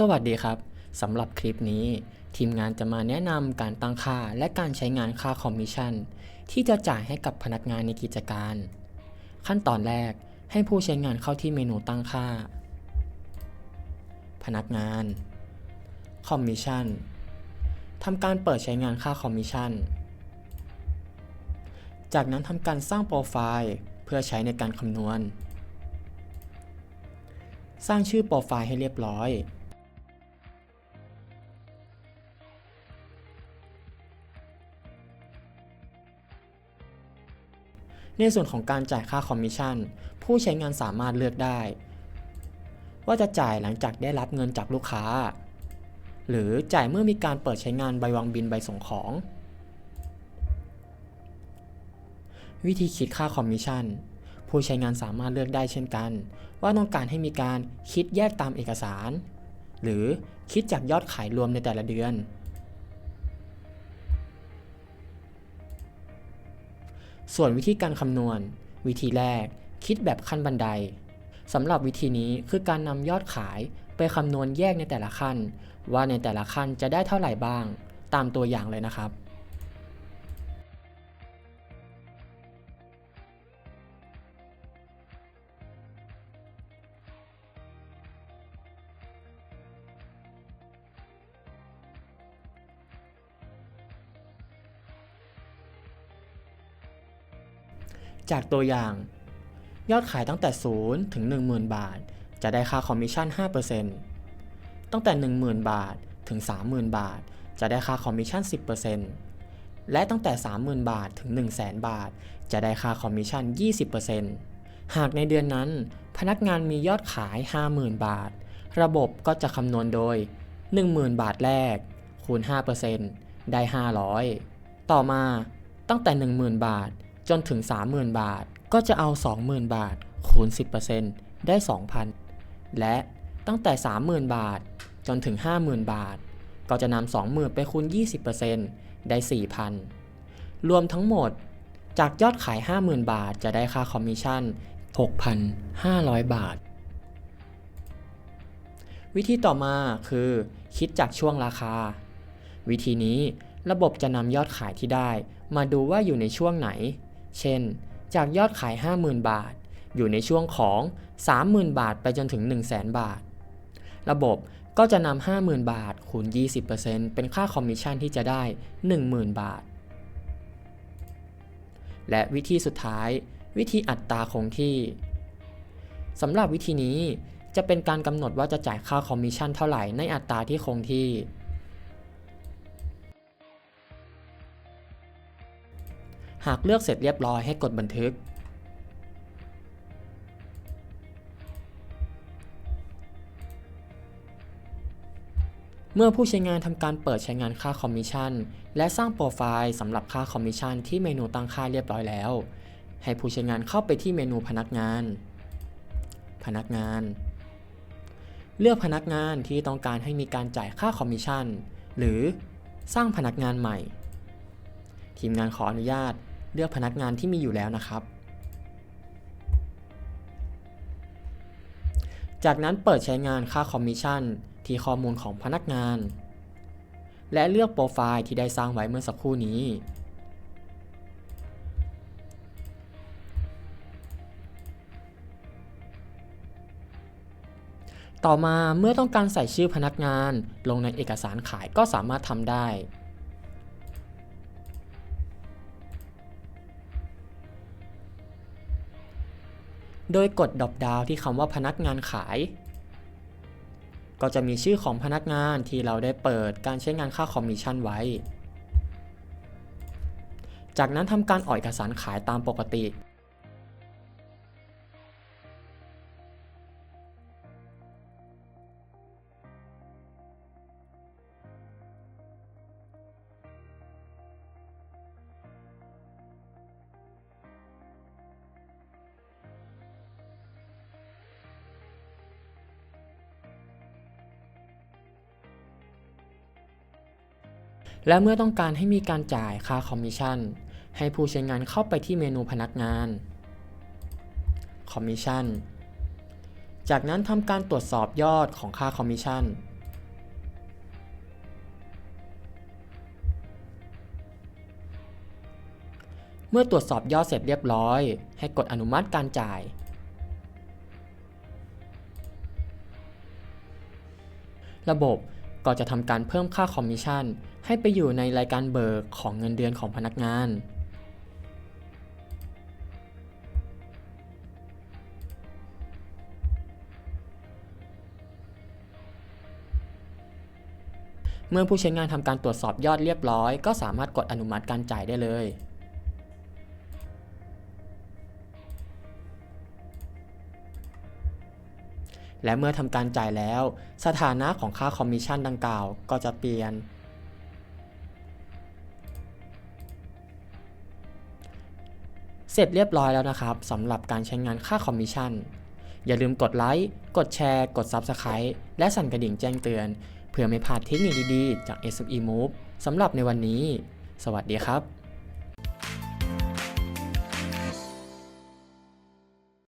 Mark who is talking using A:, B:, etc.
A: สวัสดีครับ สำหรับคลิปนี้ ทีมงานจะมาแนะนำการตั้งค่าและการใช้งานค่าคอมมิชชั่น ที่จะจ่ายให้กับพนักงานในกิจการ ขั้นตอนแรกให้ผู้ใช้งานเข้าที่เมนูตั้งค่า พนักงานคอมมิชชั่นทำการเปิดใช้งานค่าคอมมิชชั่น จากนั้นทำการสร้างโปรไฟล์เพื่อใช้ในการคำนวณ สร้างชื่อโปรไฟล์ให้เรียบร้อย ในส่วนของการจ่ายค่าคอมมิชชั่น ผู้ใช้งานสามารถเลือกได้ ว่าจะจ่ายหลังจากได้รับเงินจากลูกค้า หรือจ่ายเมื่อมีการเปิดใช้งานใบวางบินใบส่งของ วิธีคิดค่าคอมมิชชั่น ผู้ใช้งานสามารถเลือกได้เช่นกัน ว่าต้องการให้มีการคิดแยกตามเอกสาร หรือคิดจากยอดขายรวมในแต่ละเดือน ส่วนวิธีการคำนวณ วิธีแรก คิดแบบขั้นบันไดสำหรับวิธีนี้คือการนำยอดขายไปคำนวณแยกในแต่ละขั้น ว่าในแต่ละขั้นจะได้เท่าไหร่บ้าง ตามตัวอย่างเลยนะครับ จากตัวอย่าง ยอดขายตั้งแต่ 0 ถึง 10,000 บาท จะได้ค่าคอมมิชชั่น 5%ตั้งแต่ 10,000 บาทถึง 30,000 บาท จะได้ค่าคอมมิชชั่น 10%และตั้งแต่ 30,000 บาทถึง 100,000 บาท จะได้ค่าคอมมิชชั่น 20%หากในเดือนนั้น พนักงานมียอดขาย 50,000 บาท ระบบก็จะคำนวณโดย 10,000 บาทแรก คูณ 5%ได้ 500 ต่อมาตั้งแต่ 10,000 บาท จนถึง 30,000 บาท ก็จะเอา 20,000 บาท คูณ 10%ได้ 2,000 และตั้งแต่ 30,000 บาท จนถึง 50,000 บาท ก็จะนำ20,000 ไปคูณ 20%ได้ 4,000 รวมทั้งหมด จากยอดขาย 50,000 บาท จะได้ค่าคอมมิชชั่น 6,500 บาท วิธีต่อมาคือ คิดจากช่วงราคา วิธีนี้ระบบจะนำยอดขายที่ได้ มาดูว่าอยู่ในช่วงไหน เช่น จากยอดขาย 50,000 บาท อยู่ในช่วงของ 30,000 บาทไปจนถึง 100,000 บาท ระบบก็จะนำ50,000 บาทคูณ 20%เป็นค่าคอมมิชชั่นที่จะได้ 10,000 บาท และวิธีสุดท้าย วิธีอัตราคงที่สำหรับวิธีนี้จะเป็นการกำหนดว่าจะจ่ายค่าคอมมิชชั่นเท่าไหร่ในอัตราที่คงที่ หากเลือกเสร็จเรียบร้อยให้กดบันทึก เมื่อผู้ใช้งานทำการเปิดใช้งานค่าคอมมิชชั่นและสร้างโปรไฟล์สำหรับค่าคอมมิชชั่นที่เมนูตั้งค่าเรียบร้อยแล้ว ให้ผู้ใช้งานเข้าไปที่เมนูพนักงาน พนักงาน เลือกพนักงานที่ต้องการให้มีการจ่ายค่าคอมมิชชั่นหรือสร้างพนักงานใหม่ ทีมงานขออนุญาต เลือกพนักงานที่มีอยู่แล้วนะครับ จากนั้นเปิดใช้งานค่าคอมมิชชั่นที่ข้อมูลของพนักงาน และเลือกโปรไฟล์ที่ได้สร้างไว้เมื่อสักครู่นี้ ต่อมาเมื่อต้องการใส่ชื่อพนักงานลงในเอกสารขายก็สามารถทำได้ โดยกดดรอปดาวที่คำว่าพนักงานขาย ก็จะมีชื่อของพนักงานที่เราได้เปิดการใช้งานค่าคอมมิชชั่นไว้ จากนั้นทำการออกเอกสารขายตามปกติ และเมื่อต้องการให้มีการจ่ายค่าคอมมิชชั่น ให้ผู้ใช้งานเข้าไปที่เมนูพนักงานคอมมิชชั่น จากนั้นทำการตรวจสอบยอดของค่าคอมมิชชั่น เมื่อตรวจสอบยอดเสร็จเรียบร้อย ให้กดอนุมัติการจ่ายระบบ ก็จะทำการเพิ่มค่าคอมมิชชั่น ให้ไปอยู่ในรายการเบิกของเงินเดือนของพนักงาน เมื่อผู้ใช้งานทำการตรวจสอบยอดเรียบร้อย ก็สามารถกดอนุมัติการจ่ายได้เลย และเมื่อทำการจ่ายแล้ว สถานะของค่าคอมมิชชั่นดังกล่าวก็จะเปลี่ยน เสร็จเรียบร้อยแล้วนะครับสำหรับการใช้งานค่าคอมมิชชั่น อย่าลืมกดไลค์ กดแชร์ กด Subscribe และสั่นกระดิ่งแจ้งเตือน เพื่อไม่พลาดเทคนิคดีๆ จาก SME Move สำหรับในวันนี้ สวัสดีครับ